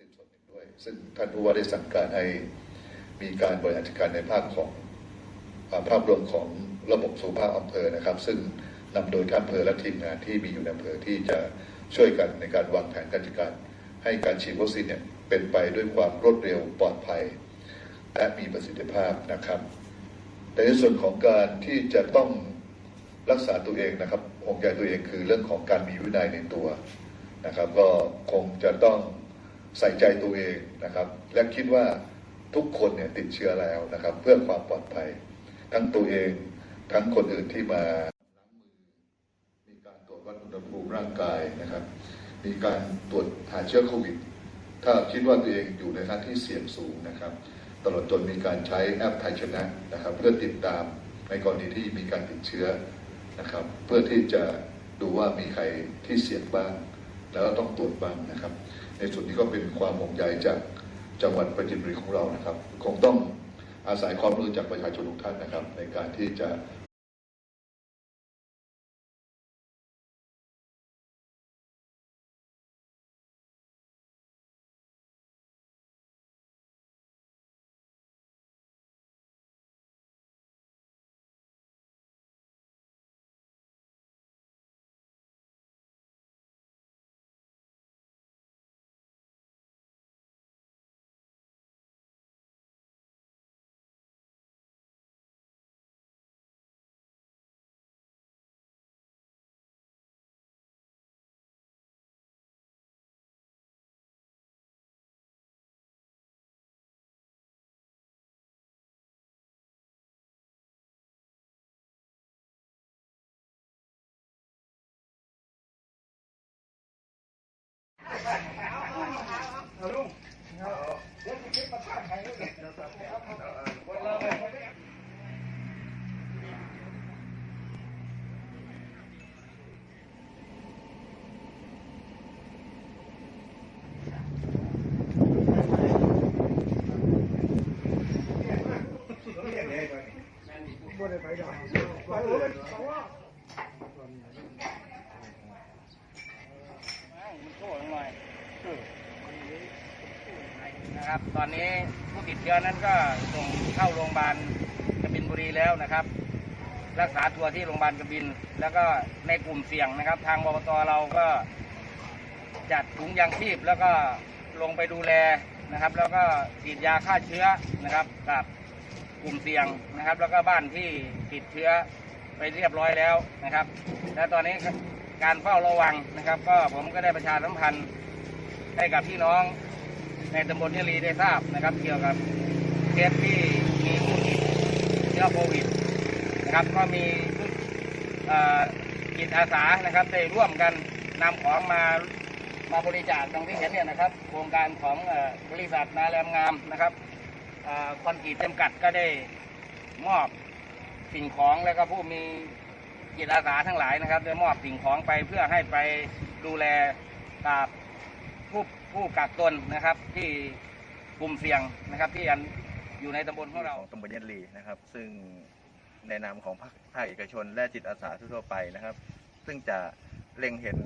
สิ้นส่วนหนึ่งด้วย ซึ่งท่านผู้ว่าได้สั่งการให้มีการบริหารจัดการในภาคของภาพรวมของระบบสุขภาพอำเภอนะครับ ซึ่งนำโดยท่านอำเภอและทีมงานที่มีอยู่ในอำเภอที่จะช่วยกันในการวางแผนการจัดการให้การฉีดวัคซีนเนี่ยเป็นไปด้วยความรวดเร็วปลอดภัย และมีประสิทธิภาพนะครับแต่ในส่วนของการที่จะต้องรักษาตัวเองนะครับห่วงใยตัวเองคือเรื่องของการมีวินัยในตัวนะครับ ก็คงจะต้อง ใส่ใจตัวเองนะครับ และคิดว่าทุกคนเนี่ยติดเชื้อแล้วนะครับ เพื่อความปลอดภัย ทั้งตัวเองทั้งคนอื่นที่มาล้างมือมีการตรวจวัดอุณหภูมิร่างกายนะครับ มีการตรวจหาเชื้อโควิด ถ้าคิดว่าตัวเองอยู่ในสถานที่เสี่ยงสูงนะครับ ตลอดจนมีการใช้แอปไทยชนะนะครับ เพื่อติดตามในกรณีที่มีการติดเชื้อนะครับ เพื่อที่จะดูว่ามีใครที่เสี่ยงบ้าง แล้วก็ต้องตรวจบ้างนะครับ ในส่วนนี้ก็เป็นความห่วงใยจากจังหวัดประจินบุรีของเรานะครับ คงต้องอาศัยความรู้จากประชาชนทุกท่านนะครับ ในการที่จะ เอาตกลงอย่างนะครับ ตอนนี้ผู้ติดเชื้อนั้นก็ส่งเข้าโรงพยาบาลกบินบุรีแล้วนะครับ รักษาตัวที่โรงพยาบาลกบิน แล้วก็ในกลุ่มเสี่ยงนะครับ ทางบกตเราก็จัดถุงยางชีพแล้วก็ลงไปดูแลนะครับ แล้วก็ฉีดยาฆ่าเชื้อนะครับกับกลุ่มเสี่ยงนะครับ แล้วก็บ้านที่ติดเชื้อไปเรียบร้อยแล้วนะครับ และตอนนี้การเฝ้าระวังนะครับ ก็ผมก็ได้ประชาสัมพันธ์ให้กับพี่น้อง ในตำบลยะลีได้ทราบนะครับ เกี่ยวกับเคสที่มีผู้ติดเชื้อโควิดนะครับ ก็มีชุดจิตอาสานะครับได้ร่วมกันนำของมามาบริจาคดังที่เห็นเนี่ยนะครับ โครงการของอบริษัทนาแรมงามนะครับคอนกรีตจำกัดก็ได้มอบสิ่งของแล้วก็ผู้มีจิตอาสาทั้งหลายนะครับได้มอบสิ่งของไปเพื่อให้ไปดูแลกับ ผู้ผู้กักตนนะครับ ที่กลุ่มเสี่ยงนะครับที่ยังอยู่ในตำบลของเราตำบลยันลีนะครับ ซึ่งในนามของภาคภาคเอกชน และจิตอาสาทั่วไปนะครับ ซึ่งจะเล็งเห็น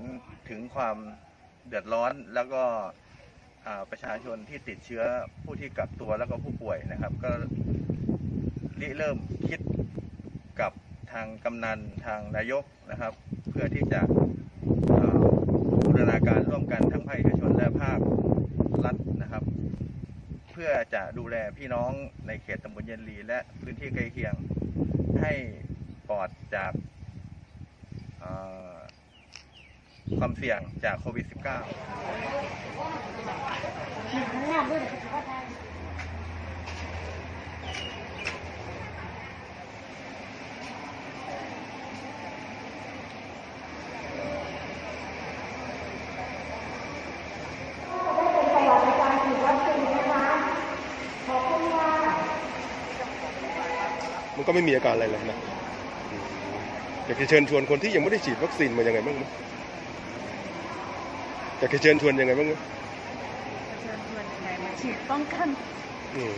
ถึงความเดือดร้อนแล้วก็ประชาชนที่ติดเชื้อผู้ที่กักตัวแล้วก็ผู้ป่วยนะครับ ก็ริเริ่มคิดกับทางกำนันทางนายกนะครับ เพื่อที่จะอ่าบูรณาการร่วมกันทั้งภาคเอกชนและภาครัฐนะครับ เพื่อ จะดูแลพี่น้องในเขตตำบลเย็นลีและพื้นที่ใกล้เคียงให้ปลอดจากความเสี่ยงจากโควิด -19 มันก็ไม่มีอาการอะไรเลยนะอืมอยากจะเชิญชวนคนที่ยังไม่ได้ฉีดวัคซีนมายังไงบ้างไหมอยากจะเชิญชวนยังไงบ้างไหมเชิญชวนยังไงมาฉีดป้องกันอืม